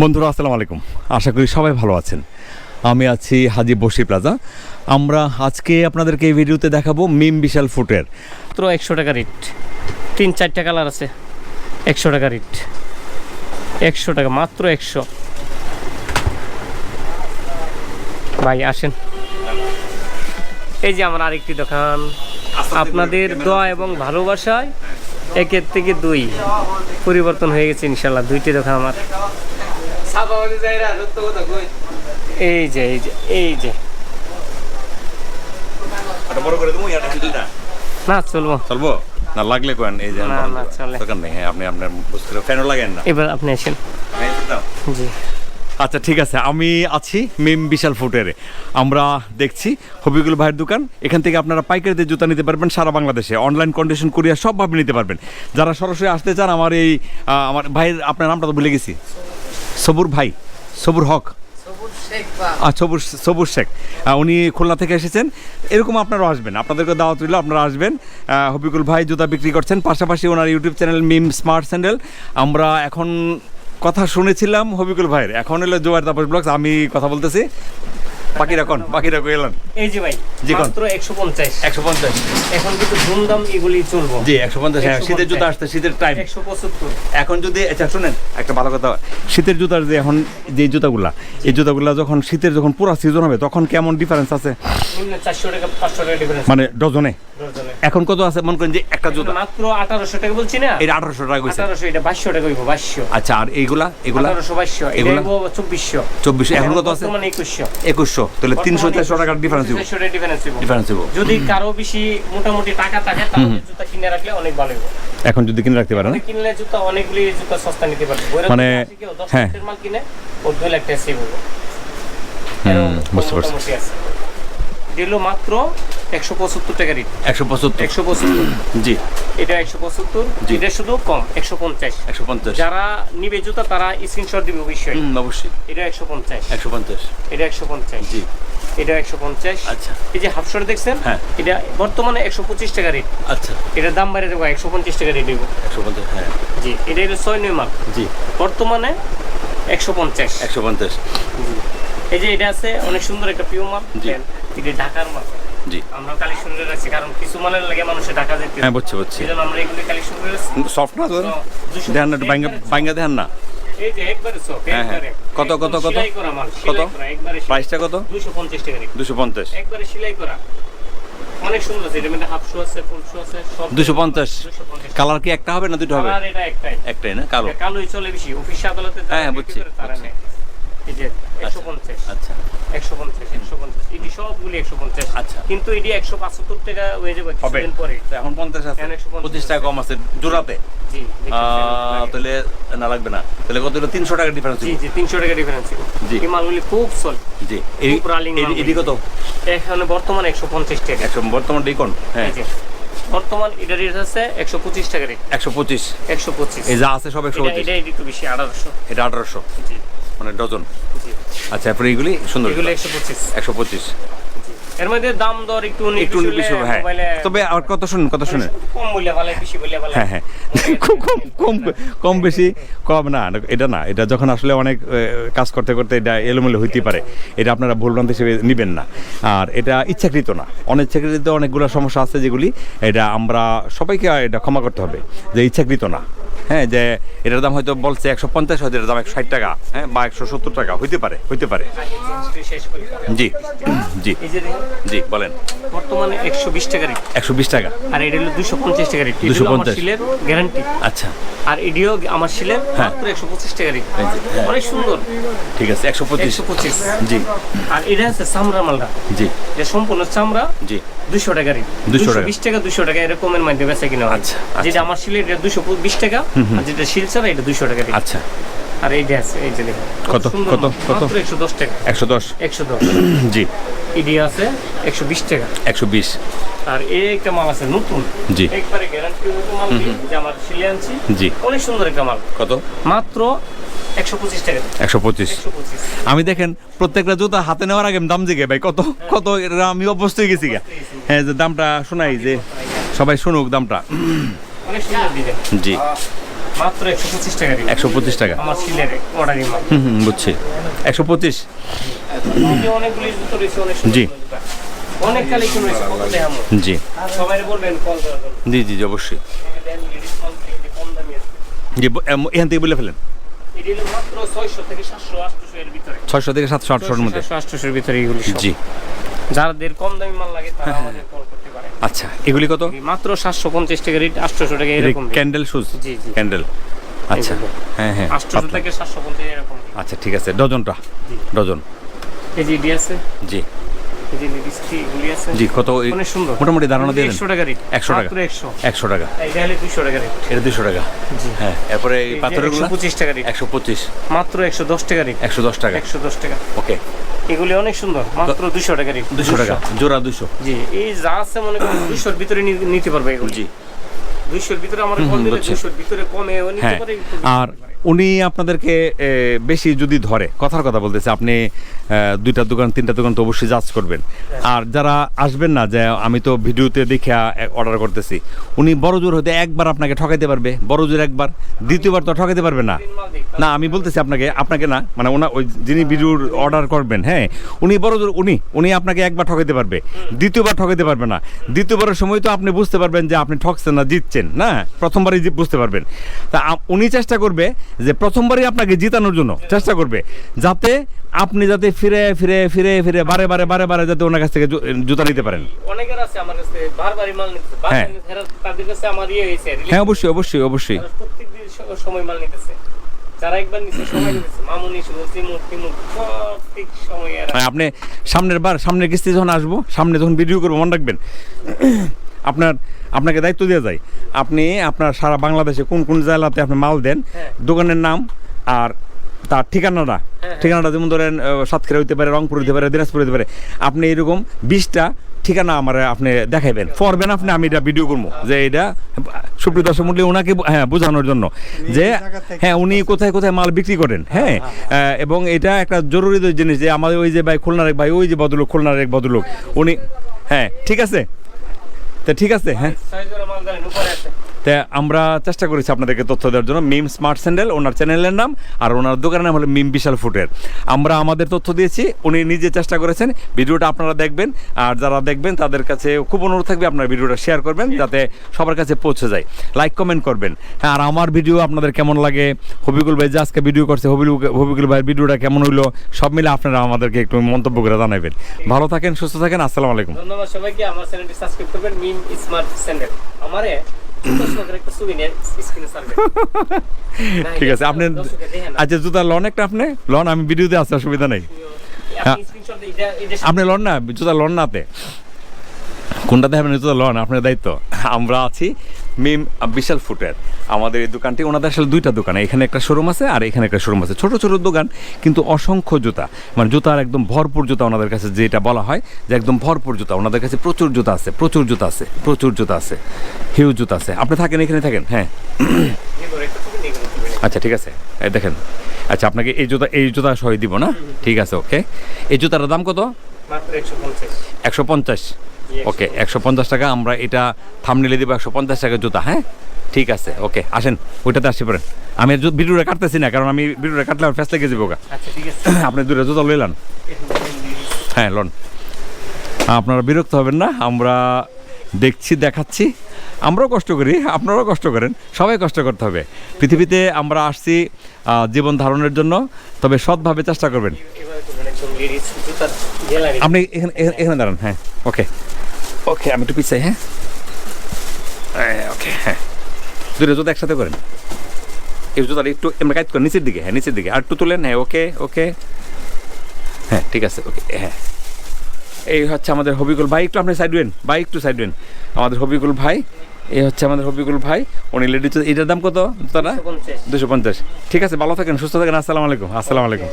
বন্ধুরা, আসসালামু আলাইকুম। আশা করি সবাই ভালো আছেন। আমি আছি হাজি বসি প্লাজা। আমরা আজকে আপনাদেরকে এই ভিডিওতে দেখাবো মিম বিশাল ফুটের। মাত্র একশো টাকা রেট। তিন, চারটা কালার আছে। একশো টাকা রেট। একশো টাকা, মাত্র একশো। ভাই, আসেন। এই যে আমার আরেকটি দোকান। আপনাদের দোয়া এবং ভালোবাসায় একের থেকে দুই পরিবর্তন হয়ে গেছে ইনশাল্লাহ। দুইটি দোকান আমার। এই যে এই যে এই যে। হ্যান্ডেলটা না চলবো। চলবো? না লাগলে কোন এই যে না, না, চলে। দোকান নেই হ্যাঁ, আপনি আপনার বুঝতে ফ্যানও লাগেন না। এবার আপনি আসেন। জি। আচ্ছা ঠিক আছে আমি আছি মিম বিশাল ফুটেরে। আমরা দেখছি হবিগুল ভাইয়ের দোকান। এখান থেকে আপনারা পাইকারিতে জুতা নিতে পারবেন সারা বাংলাদেশে। অনলাইন কন্ডিশন কুরিয়ার সবভাবে নিতে পারবেন। যারা সরাসরি আসতে চান আমার এই আমার ভাইয়ের আপনার নামটা তো ভুলে গেছি। সবুর ভাই সবুর হক। সবুর সবুর শেখ। উনি খুলনা থেকে এসেছেন। এরকম আপনারাও আসবেন। আপনাদেরকে দাওয়াত রইল আপনারা আসবেন। হবিকুল ভাই জুতা বিক্রি করছেন। পাশাপাশি ওনার YouTube channel Mim smart sandal. আমরা এখন কথা শুনেছিলাম হবিকুল ভাইয়ের। এখন এলো জোয়ার তাপস ব্লগস আমি কথা বলতেছি। বাকিরা কোন? বাকিরা কইলেন এই যে ভাই জি, কোন? মাত্র একশো পঞ্চাশ। একশো পঞ্চাশ। এখন কিন্তু ধুমধাম এগুলি চলবো। জি একশো পঞ্চাশ হ্যাঁ শীতের জুতা আসতে শীতের টাইম একশো পঁচাত্তর। এখন যদি আচ্ছা শুনেন একটা ভালো কথা। শীতের জুতার যে এখন যে জুতাগুলা এই জুতাগুলা যখন শীতের যখন পুরো সিজন হবে তখন কেমন ডিফারেন্স আছে? নিম্ন চারশো টাকা পাঁচশো টাকা ডিফারেন্স মানে ডজনে? ডজনে। এখন কত আছে? মনে করেন যে একটা জুতা। মাত্র আঠারোশো টাকা বলছি না? এটা আঠারোশো টাকা কইছে। আঠারোশো এটা বাইশশো টাকা হইব বাইশশো। আচ্ছা আর এইগুলা? এগুলা আঠারোশো বাইশশো এটা এগুলা? হইব চব্বিশশো। চব্বিশশো। এখন কত আছে? বর্তমানে একুশশো। একুশশো। তাহলে তিনশো চারশো টাকার ডিফারেন্স দিব চারশো টাকা ডিফারেন্স হইব। ডিফারেন্স দিব যদি কারও বেশি মোটামুটি টাকা থাকে তাহলে জুতা কিনে রাখলে অনেক ভালো হবে এখন যদি কিনে রাখতে পারেন? কিনলে জুতা অনেকগুলি জুতা সস্তা নিতে পারবে। মানে, হ্যাঁ। মাল কিনে ওর দুই লাখ টাকা সেভ হবে এরকম বুঝতে পারছি। দিল মাত্র একশো পঁচাত্তর টাকা রেট। একশো পঁচাত্তর। একশো পঁচাত্তর। জি। এটা একশো পঁচাত্তর। এটা শুধু কম একশো পঞ্চাশ। একশো পঞ্চাশ। যারা নিবে জুতা তারা স্ক্রিনশট দিবে অবশ্যই। অবশ্যই। এটা একশো পঞ্চাশ। একশো পঞ্চাশ। এটা একশো পঞ্চাশ। জি। এটা একশো পঞ্চাশ। আচ্ছা। এই যে হাফশট দেখছেন হ্যাঁ। এটা বর্তমানে একশো পঁচিশ টাকা রেট। আচ্ছা। এটার দাম বাইরে দেবো একশো পঞ্চাশ টাকা রেট দেবো। একশো পঞ্চাশ হ্যাঁ। জি এটা হলো ছয় নয় মাল জি। বর্তমানে একশো পঞ্চাশ। একশো পঞ্চাশ। এই যে এটা আছে অনেক সুন্দর একটা পিও মাল এটা ঢাকার মাল জি। আমরা কালেকশন করে রাখছি কারণ কিছু মালের লাগে মানুষের ঢাকা যেতে। হ্যাঁ বুঝছি বুঝছি। এই জন্য আমরা এগুলি কালেকশন করে রাখছি সফট না তো না না। এই যে একবারে soft, হ্যাঁ, হ্যাঁ। একবারে। কত, কত, কত? কত? প্রাইসটা কত? 250 টাকা রেট। দুশো পঞ্চাশ। একবারে সেলাই করা। অনেক সুন্দর আছে, এটার মধ্যে half shoe আছে, সব 250 কালার কি একটা হবে না দুটো হবে? কালার এটা একটাই। একটাই না? কালো? এটা কালোই চলে বেশি, অফিস আদালতে হ্যাঁ, বুঝছি, করে তারা বুঝছি। নেয়। এই যে 150, 150, 150, এটি সবগুলি 150। কিন্তু এটি 175 টাকা হয়ে যাবে কিছুদিন পরে। এখন পঞ্চাশ আছে। পঁচিশ টাকা কম আছে। জোড়াতে? তাহলে না লাগবে না। তাহলে কত হলো? তিনশো টাকা ডিফারেন্স জি জি 300 টাকা ডিফারেন্স জি। এই মালগুলি খুব চলে জি। এটি কত? এখানে বর্তমানে 150 টাকা। একশো বর্তমান ডিকন হ্যাঁ। বর্তমান এটা রেট আছে একশো পঁচিশ টাকা রেট একশো পঁচিশ। একশো পঁচিশ। এই যা আছে সব একশো এটা একটু বেশি আঠারোশো। এটা আঠারোশো। জি। মানে ডজন। আচ্ছা এরপরে এইগুলি সুন্দর। এগুলো একশো পঁচিশ। একশো পঁচিশ। এর মধ্যে দাম দর একটু একটু বেশি হ্যাঁ। তবে আর কত শুনুন কত শুনুন। কম বললে ভালো বেশি বললে ভালো। হ্যাঁ হ্যাঁ। খুব কম কম কম বেশি কম না এটা না। এটা যখন আসলে অনেক কাজ করতে করতে এটা এলোমেলো হইতে পারে। এটা আপনারা ভুলভ্রান্ত হিসেবে নেবেন না। আর এটা ইচ্ছাকৃত না। অনিচ্ছাকৃত অনেকগুলো সমস্যা আছে যেগুলি এটা আমরা সবাইকে এটা ক্ষমা করতে হবে যে ইচ্ছাকৃত না। হ্যাঁ যে এটার দাম হয়তো বলছে একশো পঞ্চাশ হয়তো এটার দাম একশো ষাট টাকা হ্যাঁ বা একশো সত্তর টাকা হইতে পারে হইতে পারে। জি জি জি বলেন। বর্তমানে একশো বিশ টাকা রেট। একশো বিশ টাকা। আর এটা হলো দুশো পঞ্চাশ টাকা রেট। 250 শিলের গ্যারান্টি। আচ্ছা। আর এডিও আমার শিলের হ্যাঁ। একশো পঁচিশ টাকা রেট। হ্যাঁ। অনেক সুন্দর। ঠিক আছে একশো পঁচিশ। পঁচিশ। জি। আর এটা আছে চামড়া মালটা। জি। এটা সম্পূর্ণ চামড়া জি। দুশো টাকা রেট। 200 টাকা। বিশ টাকা দুশো টাকা এরকমের মধ্যে বেচা কিনা আচ্ছা, যেটা আচ্ছা। আমার শিলে এটা দুশো বিশ টাকা। আর যেটা শিল ছাড়া এটা দুশো টাকা আচ্ছা। আর এইটা আছে এই যে কত, কত, কত? একশো দশ টাকা। একশো দশ? একশো দশ। জি। ইডি আছে একশো বিশ টাকা। একশো বিশ। আর এই একটা মাল আছে নতুন। জি। একবারে গ্যারান্টি মাল যে আমার শিলে আনছি। জি। অনেক সুন্দর একটা মাল। কত? মাত্র আমি দেখেন প্রত্যেকটা জুতা হাতে নেওয়ার আগে দাম জিগে ভাই। কত কত আমি অভ্যস্ত হয়ে গেছি হ্যাঁ যে দামটা শোনাই যে। সবাই শুনুক দামটা। জি। মাত্র একশো পঁচিশ টাকা দিন একশো পঁচিশ টাকা। আমার সিলের অর্ডারই মাল হুম হুম বুঝছি। একশো পঁচিশ? যে অনেকগুলি জুতো রয়েছে অনেক জি। অনেক কালেকশন রয়েছে কত দেখামো জি। সবাই বলবেন কল করার জি জি জি অবশ্যই। জি এখান থেকে বলে ফেলেন। ছয়শো থেকে সাতশো আটশোর মধ্যে। আটশোর ভিতরে এগুলি। জি। যাদের কম দামি মাল লাগে তারা আমাদের কল করতে পারে আচ্ছা এগুলি কত? মাত্র সাতশো পঞ্চাশ টাকা রেট আটশোশো টাকা এরকম ক্যান্ডেল শুজ জি, জি। ক্যান্ডেল আচ্ছা হ্যাঁ হ্যাঁ আটশোশো থেকে সাতশো পঞ্চাশ এরকম। আচ্ছা ঠিক আছে ডজনটা ডজন। এই জি ডি আছে? জি। যে লেডিস এগুলি আছে? জি কত অনেক সুন্দর। মোটামুটি ধারণা দিয়ে দেন একশো টাকা রেট। 100 টাকা। মাত্র একশো। একশো টাকা। এটা হলে দুশো টাকা রেট। এটা দুশো টাকা। জি। হ্যাঁ এরপরে এই টাকা রেট। একশো পঁচিশ। মাত্র একশো দশ টাকা রেট। একশো দশ টাকা। একশো দশ টাকা। ওকে। এগুলি অনেক সুন্দর। মাত্র দুশো টাকা রেট। টাকা। জোড়া দুশো জি এই যা আছে মনে করেন দুশোর ভিতরে নি- নিতে পারবে এগুলি। জি। আর উনি আপনাদেরকে বেশি যদি ধরে কথার কথা বলতেছে আপনি দুইটা দোকান তিনটা দোকান তো অবশ্যই জাজ করবেন। আর যারা আসবেন না যে আমি তো ভিডিওতে দেখে অর্ডার করতেছি উনি বড় জোর হতে একবার আপনাকে ঠকাইতে পারবে বড় জোর একবার দ্বিতীয়বার তো ঠকাইতে পারবে না। না আমি বলতেছি আপনাকে আপনাকে না মানে ওনা ওই যিনি ভিডিওর অর্ডার করবেন হ্যাঁ উনি বড় জোর উনি উনি আপনাকে একবার ঠকাইতে পারবে দ্বিতীয়বার ঠকাইতে পারবে না। দ্বিতীয়বারের সময় তো আপনি বুঝতে পারবেন যে আপনি ঠকছেন না জিতছেন না? প্রথমবারই বুঝতে পারবেন। তা উনি চেষ্টা করবে যে প্রথমবারই আপনাকে জিতানোর জন্য চেষ্টা করবে যাতে আপনি যাতে ফিরে ফিরে ফিরে ফিরে বারে বারে বারে বারে যাতে ওনার কাছ থেকে জুতা নিতে পারেন। অনেকের আছে আমার কাছে বারবারই মাল নিতেছে। হ্যাঁ। তাদের কাছে আমার ইয়ে হয়েছে হ্যাঁ অবশ্যই অবশ্যই অবশ্যই। সময় মাল নিতেছে। আপনি সামনের বার সামনের কিস্তি যখন আসব সামনে যখন ভিডিও করব মনে রাখবেন? আপনার আপনাকে দায়িত্ব দেওয়া যায়। আপনি আপনার সারা বাংলাদেশে কোন কোন জেলাতে আপনি মাল দেন হ্যাঁ। দোকানের নাম আর তার ঠিকানাটা। হ্যাঁ। ঠিকানাটা যেমন ধরেন সাতক্ষীরা হইতে পারে রংপুর হইতে পারে দিনাজপুর হইতে পারে আপনি এরকম বিশটা ঠিকানা আমার আপনি দেখাইবেন। পড়বেন আপনি আমি এটা ভিডিও করব। যে এটা সুপ্রিয় দর্শক মন্ডলী ওনাকে হ্যাঁ বোঝানোর জন্য। যে হ্যাঁ উনি কোথায় কোথায় মাল বিক্রি করেন হ্যাঁ। এবং এটা একটা জরুরি জিনিস যে আমাদের ওই যে ভাই খুলনার এক ভাই ওই যে ভদ্রলোক খুলনার এক ভদ্রলোক উনি হ্যাঁ ঠিক আছে? তা ঠিক আছে হ্যাঁ। তা আমরা চেষ্টা করেছি আপনাদেরকে তথ্য দেওয়ার জন্য। মিম স্মার্ট স্যান্ডেল ওনার চ্যানেলের নাম আর ওনার দোকানের নাম হলো মিম বিশাল ফুটের। আমরা আমাদের তথ্য দিয়েছি উনি নিজে চেষ্টা করেছেন। ভিডিওটা আপনারা দেখবেন আর যারা দেখবেন তাদের কাছে খুব অনুরোধ থাকবে আপনারা ভিডিওটা শেয়ার করবেন যাতে সবার কাছে পৌঁছে যায়। লাইক কমেন্ট করবেন। হ্যাঁ আর আমার ভিডিও আপনাদের কেমন লাগে? হবিকুল ভাই যে আজকে ভিডিও করছে হবিকুল হবিকুল ভাইয়ের ভিডিওটা কেমন হইল? সব মিলে আপনারা আমাদেরকে একটু মন্তব্য করে জানাবেন। ভালো থাকেন সুস্থ থাকেন আসসালামু আলাইকুম। ধন্যবাদ সবাইকে। আমার চ্যানেলটি সাবস্ক্রাইব করবেন মিম স্মার্ট স্যান্ডেল। আমারে ঠিক আছে আপনি আচ্ছা জুতা লন একটা আপনি? লন আমি ভিডিওতে আসতে অসুবিধা নেই। এটা আপনি লন না জুতা লন নাতে কোনটাতে আপনি জুতা লন? আপনার দায়িত্ব। আমরা আছি মিম বিশাল ফুটের। আমাদের এই দোকানটি ওনাদের আসলে দুইটা দোকান এখানে একটা শোরুম আছে আর এখানে একটা শোরুম আছে। ছোট ছোট দোকান কিন্তু অসংখ্য জুতা। মানে জুতার একদম ভরপুর জুতা ওনাদের কাছে যেটা বলা হয় যে একদম ভরপুর জুতা। ওনাদের কাছে প্রচুর জুতা আছে প্রচুর জুতা আছে প্রচুর জুতা আছে হিউজ জুতা আছে। আপনি থাকেন এখানে থাকেন? হ্যাঁ। আচ্ছা ঠিক আছে। এই দেখেন। আচ্ছা আপনাকে এই জুতা এই জুতা সহ দিব না? ঠিক আছে ওকে এই জুতাটার দাম কত? একশো পঞ্চাশ। ওকে একশো পঞ্চাশ টাকা আমরা এটা থামনেলে দিব একশো পঞ্চাশ টাকা জুতা হ্যাঁ? ঠিক আছে ওকে আসেন ওইটাতে আসতে পারেন। আমি ভিডিওটা কাটতেছি না কারণ আমি ভিডিওটা কাটলে আমার ফেস লেগে যাব। আচ্ছা আপনি দূরে জুতা লইলাম হ্যাঁ লন। আপনারা বিরক্ত হবেন না আমরা দেখছি দেখাচ্ছি। আমরাও কষ্ট করি আপনারাও কষ্ট করেন সবাই কষ্ট করতে হবে। পৃথিবীতে আমরা আসছি জীবন ধারণের জন্য তবে সৎভাবে চেষ্টা করবেন। আপনি এখানে এখানে- এখানে দাঁড়ান হ্যাঁ ওকে ওকে আমি একটু পিছাই হ্যাঁ? ওকে হ্যাঁ দুটো জুতো একসাথে করেন। এই জুতাটা একটু এমনি কাজ করেন নিচের দিকে হ্যাঁ নিচের দিকে। আর একটু তুলেন হ্যাঁ ওকে ওকে হ্যাঁ ঠিক আছে ওকে হ্যাঁ। এই হচ্ছে আমাদের হবিকুল ভাই একটু আপনি সাইড দেন ভাই একটু সাইড দেন আমাদের হবিকুল ভাই এই হচ্ছে আমাদের হবিকুল ভাই। উনি লেডিস এটার দাম কত পঞ্চাশ। দুশো পঞ্চাশ। ঠিক আছে ভালো থাকেন সুস্থ থাকেন আসসালামু আলাইকুম আসসালামু আলাইকুম।